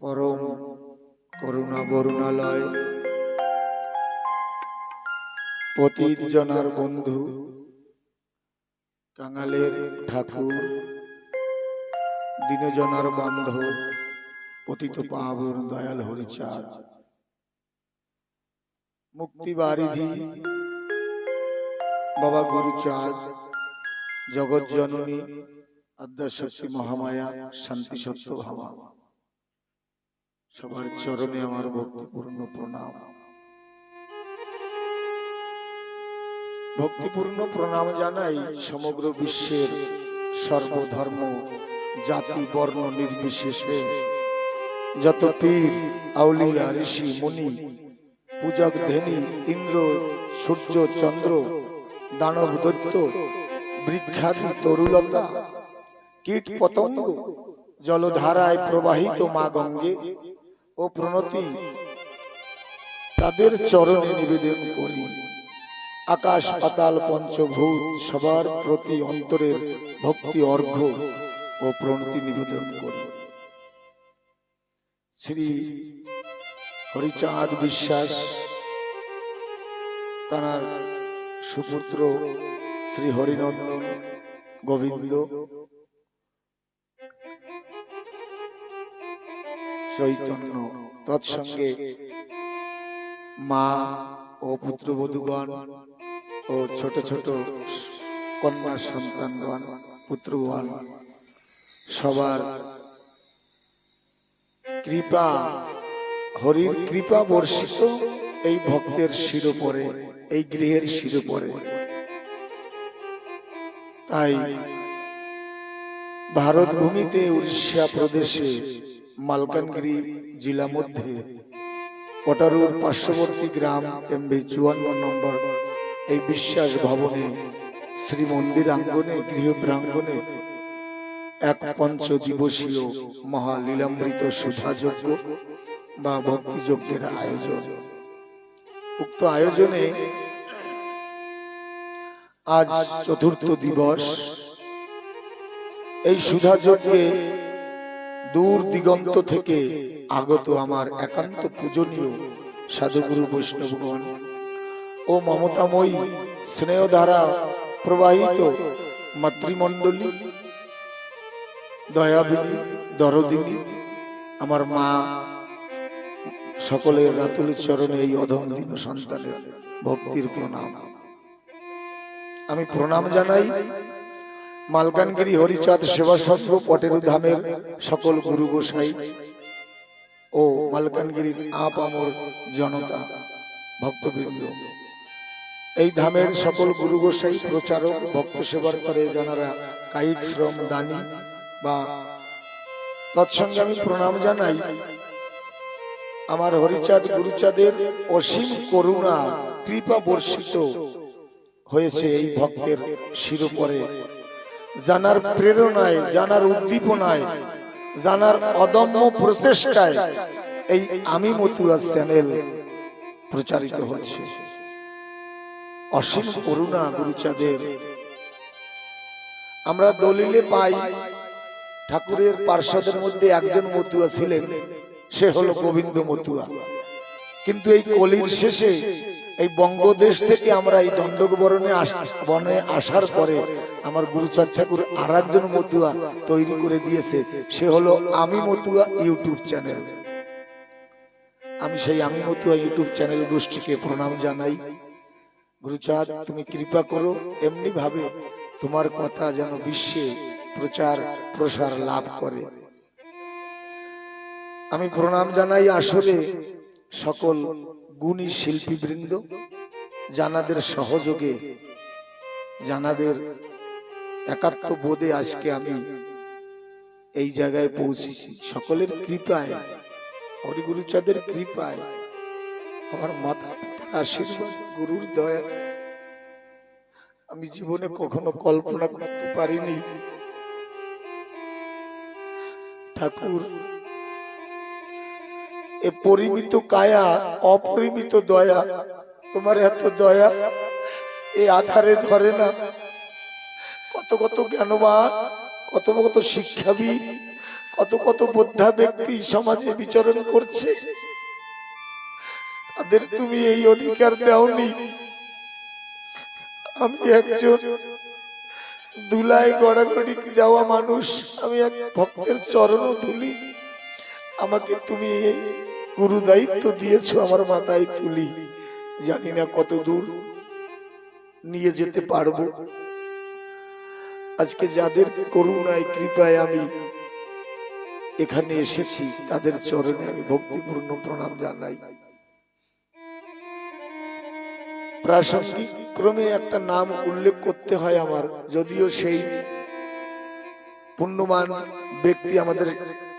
পরম করুণা বরুণালয়। পতিত জনার বন্ধু, কাঙালের ঠাকুর, দিনজনার বান্ধব, পতিত পাবন দয়াল হরিচাঁদ। মুক্তি বারিধি, বাবা গুরুচাঁদ, জগৎ জননী, আদ্যাশক্তি মহামায়া, শান্তি সত্য ভাবা। সবার চরণে আমার ভক্তিপূর্ণ প্রণাম। ভক্তিপূর্ণ প্রণাম জানাই সমগ্র বিশ্বের সর্বধর্ম, জাতি, বর্ণ নির্বিশেষে। যত পীর, আউলিয়া, ঋষি, মুনি, পূজক ধেনি, ইন্দ্র, সূর্য, চন্দ্র, দানব দৈত্য, বৃক্ষাদি, তরুলতা, কীট পতঙ্গ, জলধারায় প্রবাহিত মা গঙ্গে ও প্রণতি তাদের চরণে নিবেদন করি। আকাশ, পাতাল, পঞ্চভূত সবার প্রতি অন্তরের ভক্তি, অর্ঘ্য ও প্রণতি নিবেদন করি। শ্রী হরিচাঁদ বিশ্বাস তার সুপুত্র শ্রী হরিনন্দন গোবিন্দ চৈতন্য। তৎসঙ্গে মা ও পুত্রবধূগণ ও ছোট ছোট কন্যা সন্তানগণ, পুত্রগণ, সবার কৃপা, হরির কৃপা বর্ষিত এই ভক্তের শিরোপরে, এই গৃহের শিরোপরে। তাই ভারত ভূমিতে উড়িষ্যা প্রদেশে মালকানগিরি জেলা মধ্যে। কটারুর পার্শ্ববর্তী গ্রাম এমবি চুয়ান্ন নম্বর। এই বিশ্বাস ভবনে শ্রী মন্দির আঙ্গনে গৃহ প্রাঙ্গনে এক পঞ্চ দিবসীয় মহালীলামৃত সুধাযজ্ঞ বা ভক্তিযজ্ঞের আয়োজন। উক্ত আয়োজনে আজ চতুর্থ দিবস। এই সুধাযজ্ঞে দূর দিগন্ত থেকে আগত আমার একান্ত পূজনীয় সাধুগুরু বৈষ্ণবগণ ও মমতাময়ী স্নেহ দ্বারা প্রবাহিত মাতৃমণ্ডলী, দয়াবিনী, দরদিনী, আমার মা সকলের রাতুল চরণে এই অধম দিন সন্তানের ভক্তির প্রণাম। আমি প্রণাম জানাই মালকানগিরি হরিচাঁদ সেবা সত্র পটেরু ধামের সকল গুরু গোসাই ও মালকানগিরির আপ আমর জনতা, ভক্তবৃন্দ। এই ধামের সকল গুরু গোসাই প্রচারক, ভক্ত সেবার করে যারা কায়িক শ্রম, দানি বা তৎসঙ্গে আমি প্রণাম জানাই আমার হরিচাঁদ গুরুচাঁদের অসীম করুণা, কৃপা বর্ষিত হয়েছে এই ভক্তের শিরোপরে। জানার প্রেরণায়, জানার উদ্দীপনায়, জানার অদম্য প্রচেষ্টায় এই আমি মতুয়া চ্যানেল প্রচারিত হচ্ছে। অসীম করুণা গুরুচাঁদের। আমরা দলিলে পাই, ঠাকুরের পার্শ্বদের মধ্যে একজন মতুয়া ছিলেন, সে হলো গোবিন্দ মতুয়া। কিন্তু এই কলির শেষে এই বঙ্গদেশ থেকে আমরা এই দণ্ডক বরণে বনে আসার পরে আমার গুরুচাঁদ ঠাকুর আর একজন মতুয়া তৈরি করে দিয়েছে। সে হলো আমি মতুয়া ইউটিউব চ্যানেল। আমি সেই আমি মতুয়া ইউটিউব চ্যানেল গোষ্ঠীকে প্রণাম জানাই। গুরুচাঁদ তুমি কৃপা করো। এমনি ভাবে তোমার কথা যেন বিশ্বে প্রচার, প্রসার লাভ করে। আমি প্রণাম জানাই আসলে সকল গুণী শিল্পী বৃন্দ জানাদের সহযোগে, জানাদের একাত্ম বোধে আজকে আমি এই জায়গায় পৌঁছেছি। সকলের কৃপায়, হরিগুরুচাঁদের কৃপায়, আমার মাতা পিতার আশীর্বাদ, গুরুর দয়া আমি জীবনে কখনো কল্পনা করতে পারিনি। ঠাকুর এ পরিমিত কায়া, অপরিমিত দয়া। তোমার এত দয়া, এ আধারে ধরে না। কত কত জ্ঞানবান, কত কত শিক্ষাবিদ, কত কত বোদ্ধা ব্যক্তি সমাজে বিচরণ করছে। তাদের তুমি এই অধিকার দাওনি। আমি একজন দুলায় গড়াগড়ি যাওয়া মানুষ, আমি এক ভক্তের চরণ ধুলি। আমাকে তুমি গুরু দায়িত্ব দিয়েছ আমার মাথায় তুলি। জানি না কত দূর নিয়ে যেতে পারব। আজকে যাদের করুণায়, কৃপায় আমি এখানে এসেছি, তাদের চরণে আমি ভক্তিপূর্ণ প্রণাম জানাই। প্রাসঙ্গিক ক্রমে একটা নাম উল্লেখ করতে হয় আমার, যদিও সেই পুণ্যমান ব্যক্তি আমাদের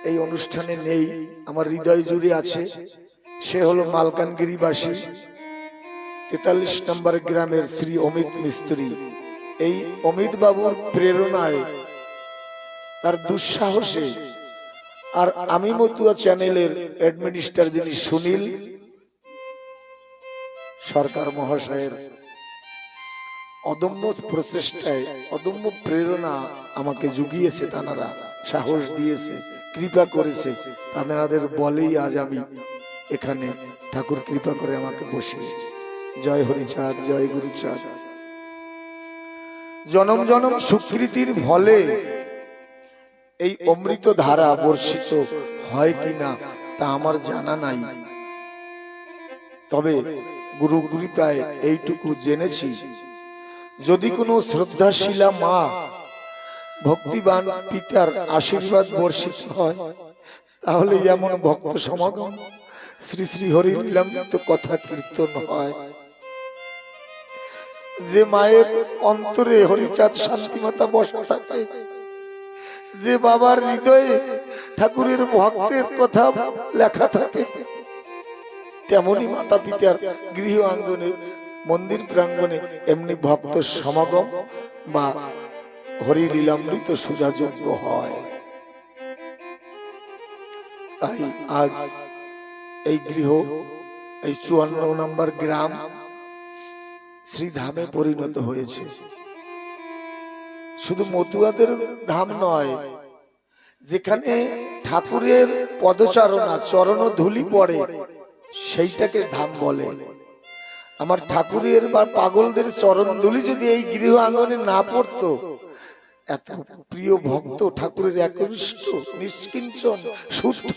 এই অনুষ্ঠানে নেই, আমার হৃদয় জুড়ে আছে। সে হলো মালকানগিরিবাসী, তেতাল্লিশ নম্বর গ্রামের শ্রী অমিত মিস্ত্রি। এই অমিত বাবুর প্রেরণায়, তার দুঃসাহসে, আর আমি মতুয়া চ্যানেলের অ্যাডমিনিস্টার যিনি সুনীল সরকার মহাশয়ের অদম্য প্রচেষ্টায়, অদম্য প্রেরণা আমাকে জুগিয়েছে তানারা। সাহস দিয়েছে, কৃপা করেছে। তাদের বলেই আজ আমি এখানে ঠাকুর কৃপা করে আমাকে বসিয়েছে। জয় হরিচাঁদ, জয় গুরুচাঁদ। জনম জনম সুকৃতির ফলে এই অমৃত ধারা বর্ষিত হয় কিনা তা আমার জানা নাই। তবে গুরু কৃপায় এইটুকু জেনেছি। যদি কোনো শ্রদ্ধাশীলা মা ভক্তিবান পিতার আশীর্বাদ বর্ষিত হয়। তাহলে এমন ভক্ত সমাগম শ্রী শ্রী হরি লীলামৃত কথা কীর্তন হয়। যে মায়ের অন্তরে হরিচাঁদ শান্তিমাতা বসা থাকে, যে বাবার হৃদয়ে ঠাকুরের ভক্তের কথা লেখা থাকে, তেমনি মাতা পিতার গৃহ আঙ্গনে, মন্দির প্রাঙ্গণে এমনি ভক্ত সমাগম বা হরি লীলামৃত সুজাযোগ্য হয়। তাই আজ এই গৃহ, এই চুয়ান্ন নম্বর গ্রাম শ্রীধামে পরিণত হয়েছে। শুধু মতুয়াদের ধাম নয়, যেখানে ঠাকুরের পদচারণা চরণ ধুলি পড়ে, সেইটাকে ধাম বলে। আমার ঠাকুরের বা পাগলদের চরণ ধুলি যদি এই গৃহ আঙ্গনে না পড়তো, এত প্রিয় ভক্ত ঠাকুরের একনিষ্ঠ, নিষ্কিঞ্চন, শুদ্ধ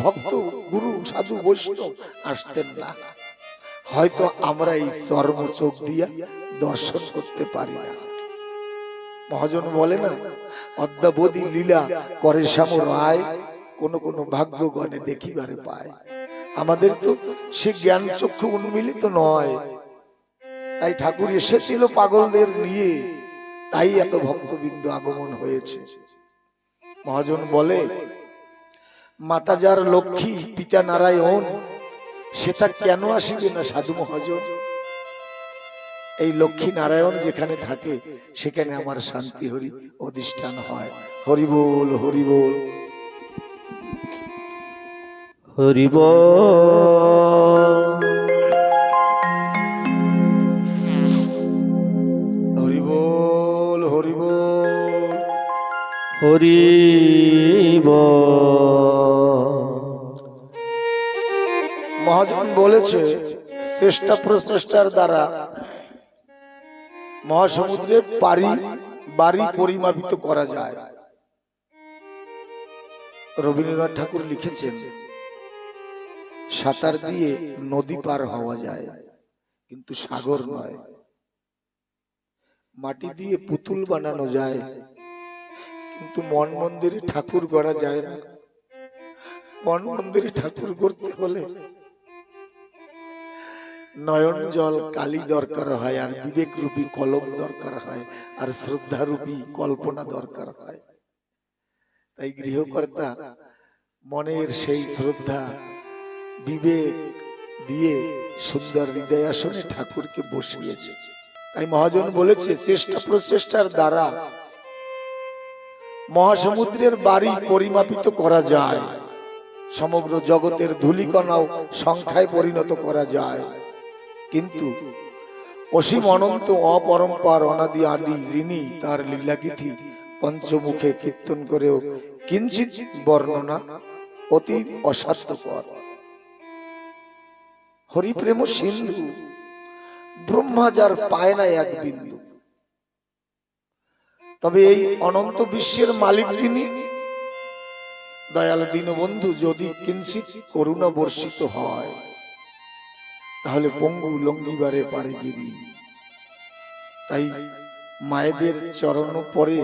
ভক্ত, গুরু, সাধু, বৈষ্ণব আসতেন না। হয়তো আমরা এই চর্ম চোখ দিয়া দর্শন করতে পারি না। মহাজন বলে না, অদ্যাবধি লীলা করে শ্যাম রায় কোন কোন ভাগ্যগণে দেখিবারে পায়। আমাদের তো সে জ্ঞান চক্ষু উন্মিলিত নয়। তাই ঠাকুর এসেছিল পাগলদের নিয়ে, তাই এত ভক্তবৃন্দ আগমন হয়েছে। মহাজন বলে, মাতা যার লক্ষ্মী, পিতা নারায়ণ, সে তা কেন আসিবে না সাধু মহাজন? এই লক্ষ্মী নারায়ণ যেখানে থাকে, সেখানে আমার শান্তি হরি অধিষ্ঠান হয়। হরি বল হরিব হরি বল হরি বল হরিব মহাজন বলেছে চেষ্টা প্রচেষ্টার দ্বারা মহাসমুদ্রে পারি বাড়ি পরিমাপিত করা যায়। রবীন্দ্রনাথ ঠাকুর লিখেছেন সাঁতার দিয়ে নদী পার হওয়া যায়, কিন্তু সাগর নয়। মাটি দিয়ে পুতুল বানানো যায়, কিন্তু মন মন্দিরে ঠাকুর গড়া যায় না। মন মন্দিরে ঠাকুর গড়তে হলে নয়ন জল, কালি দরকার হয়, আর বিবেক রূপী কলম দরকার হয়, আর শ্রদ্ধা রূপী কল্পনা দরকার হয়। তাই গৃহকর্তা, মনের সেই শ্রদ্ধা বিবেক দিয়ে সুন্দর হৃদয় আসনে ঠাকুরকে বসিয়েছে। তাই মহাজন বলেছে, চেষ্টা প্রচেষ্টার দ্বারা মহাসমুদ্রের বাড়ি পরিমাপিত করা যায়। সমগ্র জগতের ধূলিকণাও সংখ্যায় পরিণত করা যায়। কিন্তু অসীম অনন্ত অপরম্পার অনাদি আদি যিনি তার লীলাগীতি পঞ্চমুখে কীর্তন করেও কিঞ্চিত বর্ণনা অতি অসাধ্যকর। হরিপ্রেম সিন্ধু ব্রহ্মাজার পায় না এক বিন্দু। তবে এই অনন্ত বিশ্বের মালিক যিনি, দয়াল দীনবন্ধু, যদি কিঞ্চিত করুণা বর্ষিত হয়, তাহলে পঙ্গু লঙ্গিবারে পারে গিরি। তাই মায়েদের চরণ পরে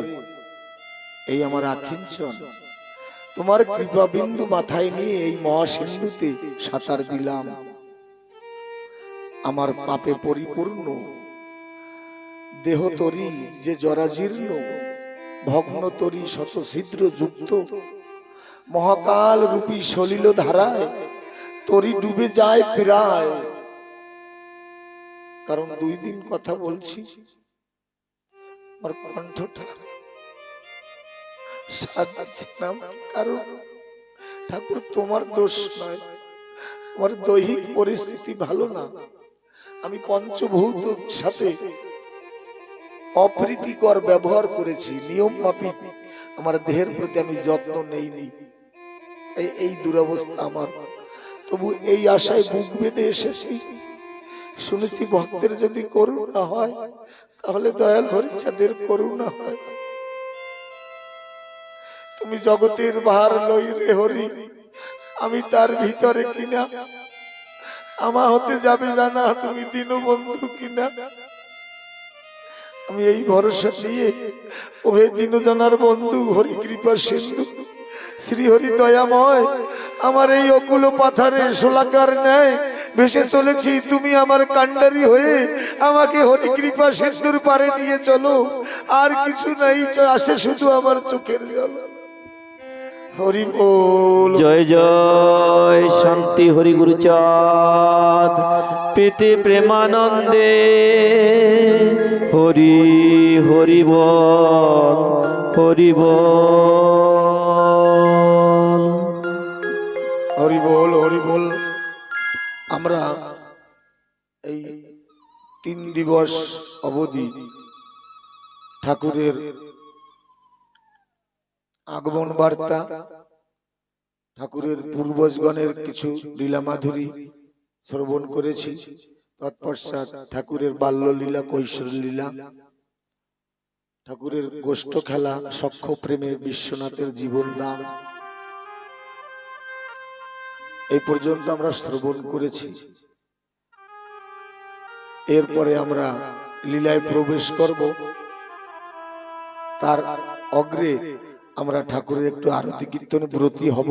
এই আমার আখিঞ্চন তোমার কৃপা বিন্দু মাথায় নিয়ে এই মহাসিন্ধুতে সাঁতার দিলাম। আমার পাপে পরিপূর্ণ। দেহ তরি যে জরাজীর্ণ ভগ্ন তরি শত ছিদ্র যুক্ত। মহাকাল রূপী সলিল ধারায় তরি ডুবে যায় প্রায়। কারণ দুই দিন কথা বলছি, আমার কণ্ঠটা কারণ ঠাকুর তোমার দোষ নয়, আমার দৈহিক পরিস্থিতি ভালো না। আমি পঞ্চভূত সাথে অপ্রীতিকর ব্যবহার করেছি, নিয়ম মাফিক। আমার দেহের প্রতি আমি যত্ন নেইনি। এই দুরবস্থা আমার। তবু এই আশায় বুক বেঁধে এসেছি। শুনেছি ভক্তের যদি করুণা হয়, তাহলে দয়াল হরিচাঁদের করুণা হয়। তুমি জগতের ভার লই রে হরি, আমি তার ভিতরে কিনা আমা হতে যাবে জানা তুমি দীনবন্ধু কিনা? আমি এই ভরসা নিয়ে, ওহে দীনজনার বন্ধু হরি কৃপা সিন্ধু শ্রী হরি দয়াময় আমার এই অকুল পাথারে শোলাকার ন্যায় ভেসে চলেছি। তুমি আমার কান্ডারি হয়ে আমাকে হরি কৃপা সিন্ধুর পারে নিয়ে চলো। আর কিছু নাই, আসে শুধু আমার চোখের জল। হরি বল জয় জয় শান্তি হরি গুরুচাঁদ প্রীতি প্রেমানন্দে হরি হরি বল হরি বল। হরি বল হরি বল আমরা এই তিন দিবস অবধি ঠাকুরের আগমন বার্তা। ঠাকুরের পূর্বজগণের কিছু লীলা মাধুরী শ্রবণ করেছি। তৎপশ্চাৎ ঠাকুরের বাল্য লীলা কৈশোর লীলা ঠাকুরের গোষ্ঠ খেলা সক্ষ প্রেমের বিশ্বনাথের জীবন দান। এই পর্যন্ত আমরা শ্রবণ করেছি। এরপরে আমরা লীলায় প্রবেশ করব। তার অগ্রে আমরা ঠাকুরের একটু আরতি কীর্তনে ব্রতী হব।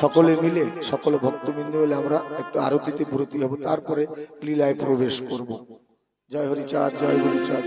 সকলে মিলে, সকল ভক্তবৃন্দ মিলে আমরা একটু আরতিতে ব্রতী হব। তারপরে লীলায় প্রবেশ করব। জয় হরিচাঁদ জয় হরিচাঁদ।